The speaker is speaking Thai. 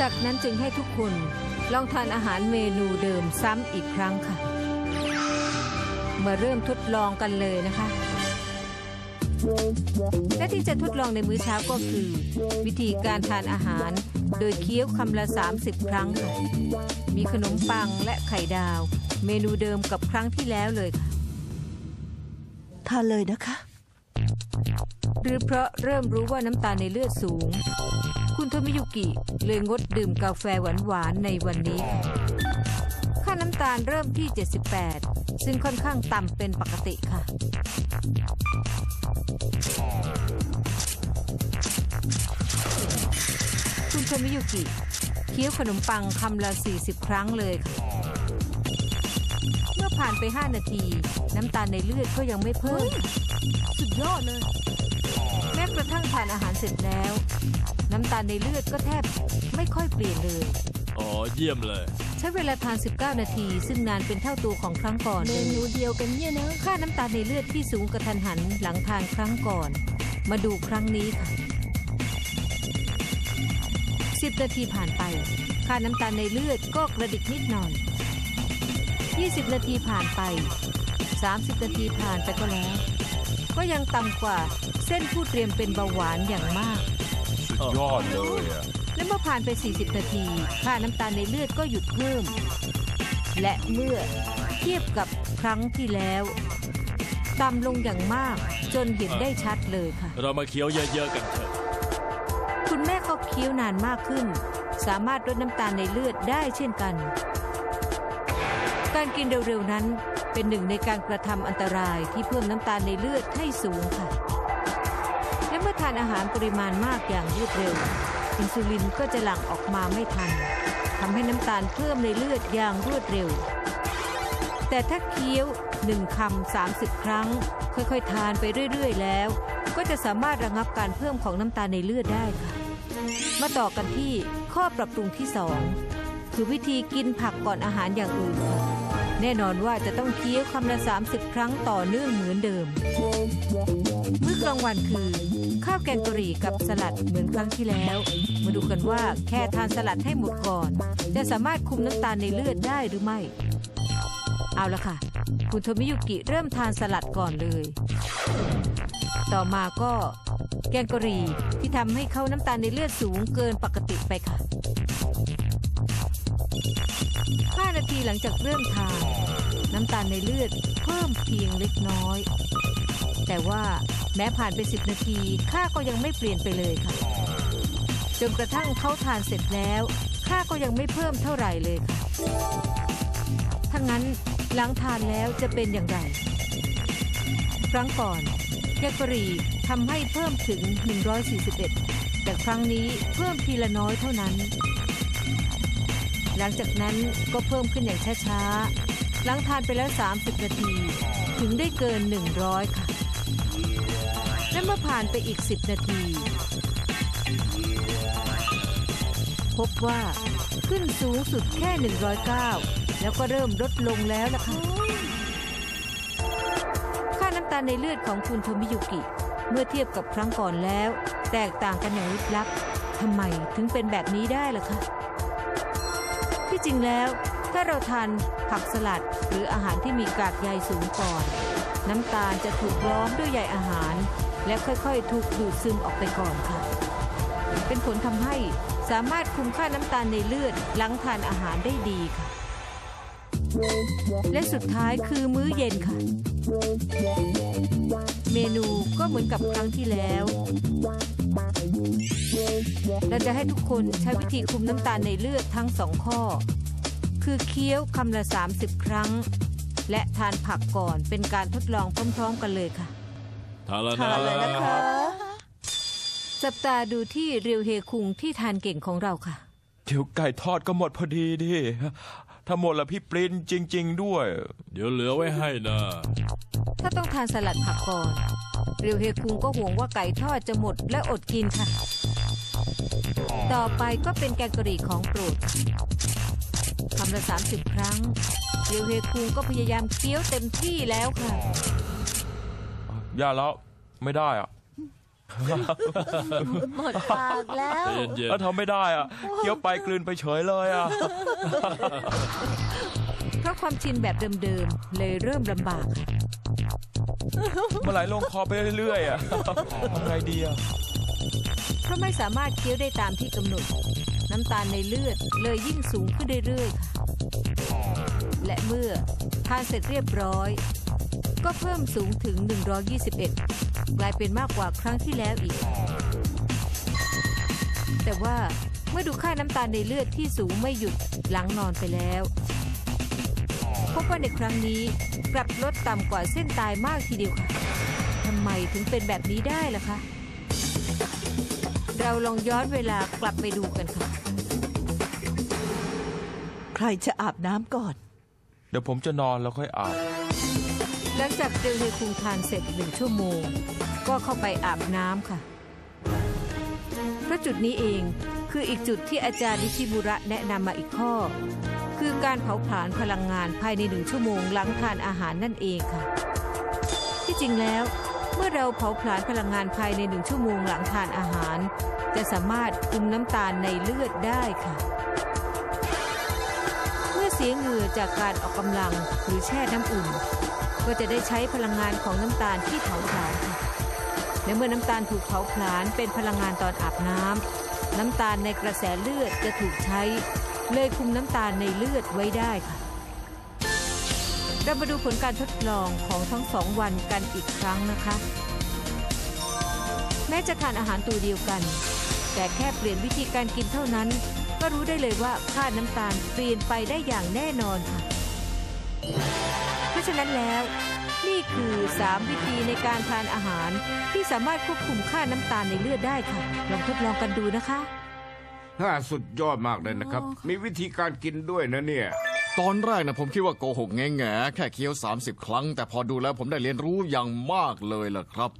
จากนั้นจึงให้ทุกคนลองทานอาหารเมนูเดิมซ้ำอีกครั้งค่ะ มาเริ่มทดลองกันเลยนะคะ และที่จะทดลองในมื้อเช้าก็คือ วิธีการทานอาหาร โดยเคี้ยวคำละ 30 ครั้งค่ะ มีขนมปังและไข่ดาว เมนูเดิมกับครั้งที่แล้วเลยค่ะทานเลยนะคะ หรือเพราะเริ่มรู้ว่าน้ำตาลในเลือดสูง คุณโทมิยุกิเลยงดดื่มกาแฟหวานๆในวันนี้ค่ะค่าน้ำตาลเริ่มที่ 78 ซึ่งค่อนข้างต่ำเป็นปกติค่ะ คุณโทมิยุกิเคี้ยวขนมปังคำละ 40 ครั้งเลยค่ะ เมื่อผ่านไป 5 นาที น้ำตาลในเลือดก็ยังไม่เพิ่ม สุดยอดเลย แม้กระทั่งทานอาหารเสร็จแล้ว น้ำตาลในเลือดก็แทบไม่ค่อยเปลี่ยนเลย อ๋อเยี่ยมเลย ใช้เวลาทาน 19 นาที ซึ่งนานเป็นเท่าตัวของครั้งก่อนเมเลยนูเดียวกันเนี่ยนะ ค่าน้ำตาลในเลือดที่สูงกระทันหันหลังทานครั้งก่อน มาดูครั้งนี้ค่ะ 10 นาทีผ่านไป ค่าน้ำตาลในเลือดก็กระดิกนิดหน่อย 20 นาทีผ่านไป 30 นาทีผ่านไปก็แล้ว ก็ยังต่ำกว่าเส้นผู้เตรียมเป็นเบาหวานอย่างมากสุ ดยอดเลยอะและเมื่อผ่านไป 40 นาที ค่าน้ำตาลในเลือดก็หยุดเพิ่ม และเมื่อเทียบกับครั้งที่แล้วต่ำลงอย่างมากจนเห็นได้ชัดเลยค่ะ เรามาเคี้ยวเยอะๆกันเถอะ คุณแม่ก็เคี้ยวนานมากขึ้น สามารถลดน้ำตาลในเลือดได้เช่นกัน การกินเร็วๆนั้นเป็นหนึ่งในการกระทำอันตรายที่เพิ่มน้ำตาลในเลือดให้สูงค่ะและเมื่อ ทานอาหารปริมาณมากอย่างรวดเร็ว อินซูลินก็จะหลั่งออกมาไม่ทันทำให้น้ำตาลเพิ่มในเลือดอย่างรวดเร็ว แต่ถ้าเคี้ยวหนึ่งคำ30ครั้ง ค่อยๆ ทานไปเรื่อยๆ แล้ว ก็จะสามารถระงับการเพิ่มของน้ำตาลในเลือดได้ค่ะ มาต่อกันที่ข้อปรับปรุงที่2คือวิธีกินผักก่อนอาหารอย่างอื่นค่ะ แน่นอนว่าจะต้องเคี้ยวคำละ 30 ครั้งต่อเนื่องเหมือนเดิม มื้อกลางวันคือ ข้าวแกงกะหรี่กับสลัดเหมือนครั้งที่แล้ว มาดูกันว่าแค่ทานสลัดให้หมดก่อน จะสามารถคุมน้ำตาลในเลือดได้หรือไม่ เอาละค่ะ คุณโทมิยุกิเริ่มทานสลัดก่อนเลย ต่อมาก็แกงกะหรี่ที่ทำให้เขาน้ำตาลในเลือดสูงเกินปกติไปค่ะ 5 นาทีหลังจากเริ่มทาน น้ำตาลในเลือดเพิ่มเพียงเล็กน้อย แต่ว่าแม้ผ่านไป 10 นาทีค่าก็ยังไม่เปลี่ยนไปเลยค่ะ จนกระทั่งเขาทานเสร็จแล้วค่าก็ยังไม่เพิ่มเท่าไหร่เลยค่ะถ้างั้นหลังทานแล้วจะเป็นอย่างไรครั้งก่อนแกงกะหรี่ทำให้เพิ่มถึง 141 แต่ครั้งนี้เพิ่มทีละน้อยเท่านั้น หลังจากนั้นก็เพิ่มขึ้นอย่างช้าๆ หลังทานไปแล้ว 30 นาที ถึงได้เกิน 100 ค่ะ และเมื่อผ่านไปอีก 10 นาที พบว่าขึ้นสูงสุดแค่ 109 แล้วก็เริ่มลดลงแล้วล่ะค่ะค่าน้ำตาลในเลือดของคุณโทมิยุกิ เมื่อเทียบกับครั้งก่อนแล้ว แตกต่างกันอย่างลิบลับทำไมถึงเป็นแบบนี้ได้ล่ะคะ ที่จริงแล้ว ถ้าเราทานผักสลัดหรืออาหารที่มีกากใยสูงก่อน น้ำตาลจะถูกล้อมด้วยใยอาหาร และค่อยๆ ถูกดูดซึมออกไปก่อนค่ะ เป็นผลทำให้สามารถคุมค่าน้ำตาลในเลือดหลังทานอาหารได้ดีค่ะ และสุดท้ายคือมื้อเย็นค่ะ เมนูก็เหมือนกับครั้งที่แล้ว เราจะให้ทุกคนใช้วิธีคุมน้ำตาลในเลือดทั้งสองข้อ คือเคี้ยวคำละ 30 ครั้ง และทานผักก่อนเป็นการทดลองพร้อมๆกันเลยค่ะ ทานแล้วทานเลยนะนะคะจับตาดูที่เรียวเฮคุงที่ทานเก่งของเราค่ะ เดี๋ยวไก่ทอดก็หมดพอดีดิถ้าหมดละพี่ปรินจริง ๆ ด้วย เดี๋ยวเหลือไว้ให้นะ ถ้าต้องทานสลัดผักก่อน เรียวเฮคุงก็ห่วงว่าไก่ทอดจะหมดและอดกินค่ะ ต่อไปก็เป็นแกงกะหรี่ของโปรดคำละ30ครั้งเรียวเฮคุงก็พยายามเคี้ยวเต็มที่แล้วค่ะอย่าแล้วไม่ได้อะหมดปากแล้วใจเย็นแล้วทำไม่ได้อะเคี้ยวไปกลืนไปเฉยเลยอะ เพราะความชินแบบเดิมๆ เลยเริ่มลำบากค่ะมันไหลลงคอไปเรื่อยๆอะทำไงดีอะเพ ราะไม่สามารถเคี้ยวได้ตามที่กำหนด น้ำตาลในเลือดเลยยิ่งสูงขึ้นเรื่อยๆ และเมื่อทานเสร็จเรียบร้อย ก็เพิ่มสูงถึง 121 กลายเป็นมากกว่าครั้งที่แล้วอีก แต่ว่าเมื่อดูค่าน้ำตาลในเลือดที่สูงไม่หยุดหลังนอนไปแล้วพบว่าในครั้งนี้กลับลดต่ำกว่าเส้นตายมากทีเดียวค่ะทำไมถึงเป็นแบบนี้ได้ล่ะคะ เราลองย้อนเวลากลับไปดูกันค่ะ ใครจะอาบน้ำก่อน เดี๋ยวผมจะนอนแล้วค่อยอาบ หลังจากเดลเฮคุงทานเสร็จหนึ่งชั่วโมง ก็เข้าไปอาบน้ำค่ะ เพราะจุดนี้เองคืออีกจุดที่อาจารย์นิชิบุระแนะนำมาอีกข้อ คือการเผาผลาญพลังงานภายในหนึ่งชั่วโมงหลังทานอาหารนั่นเองค่ะ ที่จริงแล้ว เมื่อเราเผาผลาญพลังงานภายในหนึ่งชั่วโมงหลังทานอาหาร จะสามารถคุมน้ำตาลในเลือดได้ค่ะ เมื่อเสียเหงื่อจากการออกกำลังหรือแช่น้ำอุ่น ก็จะได้ใช้พลังงานของน้ำตาลที่เผาผลาญค่ะและเมื่อน้ำตาลถูกเผาผลาญเป็นพลังงานตอนอาบน้ำน้ำตาลในกระแสเลือดจะถูกใช้ เลยคุมน้ำตาลในเลือดไว้ได้ค่ะ เรามาดูผลการทดลองของทั้งสองวันกันอีกครั้งนะคะ แม้จะทานอาหารตัวเดียวกัน แต่แค่เปลี่ยนวิธีการกินเท่านั้น ก็รู้ได้เลยว่าค่าน้ำตาลเปลี่ยนไปได้อย่างแน่นอนค่ะ เพราะฉะนั้นแล้วนี่คือ 3 วิธีในการทานอาหารที่สามารถควบคุมค่าน้ำตาลในเลือดได้ค่ะ ลองทดลองกันดูนะคะ ฮ่าสุดยอดมากเลยนะครับ มีวิธีการกินด้วยนะเนี่ย ตอนแรกนะผมคิดว่าโกหกแง่ๆแค่เคี้ยว 30 ครั้ง แต่พอดูแล้วผมได้เรียนรู้อย่างมากเลยล่ะครับ